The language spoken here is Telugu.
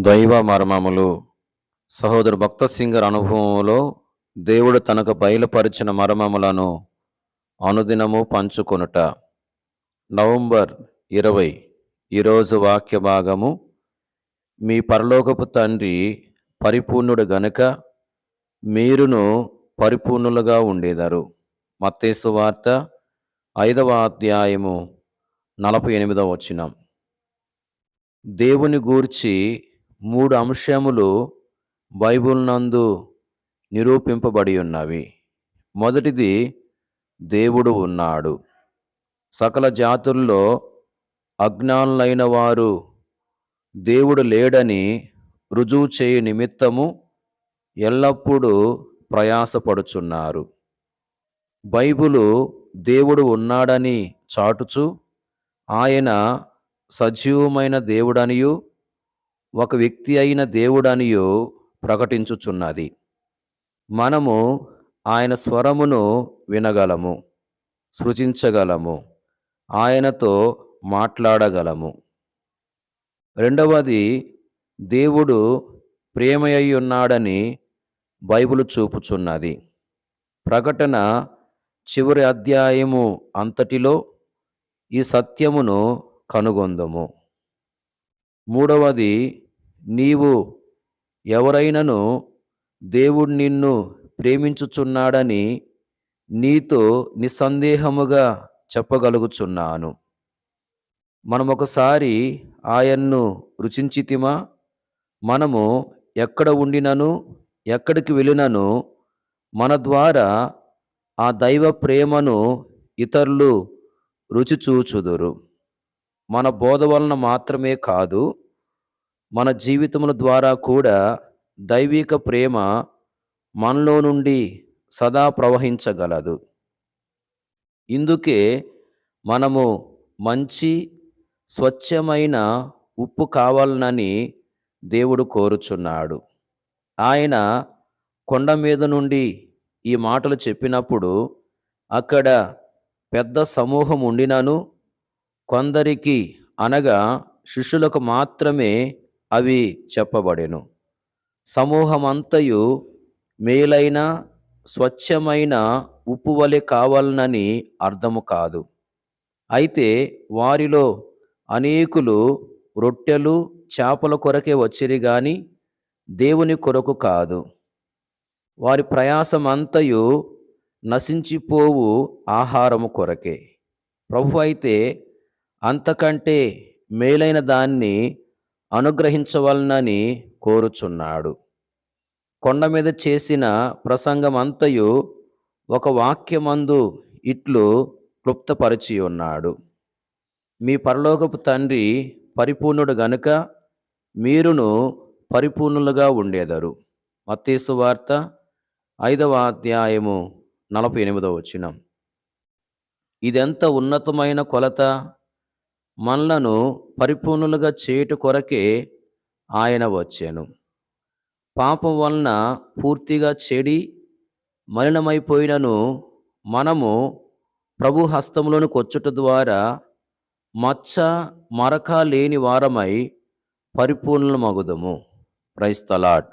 దైవ మర్మములు. సహోదరు భక్త సింగర్ అనుభవంలో దేవుడు తనకు బయలుపరిచిన మర్మములను అనుదినము పంచుకొనుట. నవంబర్ ఇరవై ఈరోజు వాక్య భాగము. మీ పరలోకపు తండ్రి పరిపూర్ణుడు గనుక మీరును పరిపూర్ణులుగా ఉండేదారు. మత్తేసు వార్త ఐదవ అధ్యాయము నలభై ఎనిమిదవ వచనం. దేవుని గూర్చి మూడు అంశములు బైబిల్ నందు నిరూపింపబడి ఉన్నవి. మొదటిది దేవుడు ఉన్నాడు. సకల జాతుల్లో అజ్ఞానులైన వారు దేవుడు లేడని రుజువు చేయు నిమిత్తము ఎల్లప్పుడూ ప్రయాసపడుచున్నారు. బైబులు దేవుడు ఉన్నాడని చాటుచు ఆయన సజీవమైన దేవుడనియు ఒక వ్యక్తి అయిన దేవుడనియు ప్రకటించుచున్నది. మనము ఆయన స్వరమును వినగలము సృజించగలము ఆయనతో మాట్లాడగలము. రెండవది దేవుడు ప్రేమయ్యి ఉన్నాడని బైబిల్ చూపుచున్నది. ప్రకటన చివరి అధ్యాయము అంతటిలో ఈ సత్యమును కనుగొందము. మూడవది నీవు ఎవరైనను దేవుడు నిన్ను ప్రేమించుచున్నాడని నీతో నిస్సందేహముగా చెప్పగలుగుచున్నాను. మనం ఒకసారి ఆయన్ను రుచించితిమా? మనము ఎక్కడ ఉండినను ఎక్కడికి వెళ్ళినను మన ద్వారా ఆ దైవ ప్రేమను ఇతరులు రుచి చూచుదురు మన బోధ వలన మాత్రమే కాదు మన జీవితముల ద్వారా కూడా దైవిక ప్రేమ మనలో నుండి సదా ప్రవహించగలదు. ఇందుకే మనము మంచి స్వచ్ఛమైన ఉప్పు కావాలనని దేవుడు కోరుచున్నాడు. ఆయన కొండ మీద నుండి ఈ మాటలు చెప్పినప్పుడు అక్కడ పెద్ద సమూహం ఉండినను కొందరికి అనగా శిష్యులకు మాత్రమే అవి చెప్పబడెను. సమూహమంతయు మేలైన స్వచ్ఛమైన ఉప్పు వలె కావాలనని అర్థము కాదు. అయితే వారిలో అనేకులు రొట్టెలు చేపల కొరకే వచ్చిరి గాని దేవుని కొరకు కాదు. వారి ప్రయాసమంతయు నశించిపోవు ఆహారము కొరకే. ప్రభు అయితే అంతకంటే మేలైన దాన్ని అనుగ్రహించవలనని కోరుచున్నాడు. కొండ మీద చేసిన ప్రసంగం అంతయు ఒక వాక్యమందు ఇట్లు క్లుప్తపరిచి ఉన్నాడు మీ పరలోకపు తండ్రి పరిపూర్ణుడు గనుక మీరును పరిపూర్ణులుగా ఉండేదరు. మత్తేసు వార్త ఐదవ అధ్యాయము నలభై ఎనిమిదవ వచ్చినం ఇదెంత ఉన్నతమైన కొలత? మనలను పరిపూర్ణులుగా చేయుట కొరకే ఆయన వచ్చాను. పాపం వలన పూర్తిగా చెడి మలినమైపోయినను మనము ప్రభు హస్తంలోని కొచ్చుట ద్వారా మచ్చ మరక లేని వారమై పరిపూర్ణమగుదము క్రైస్తలాట్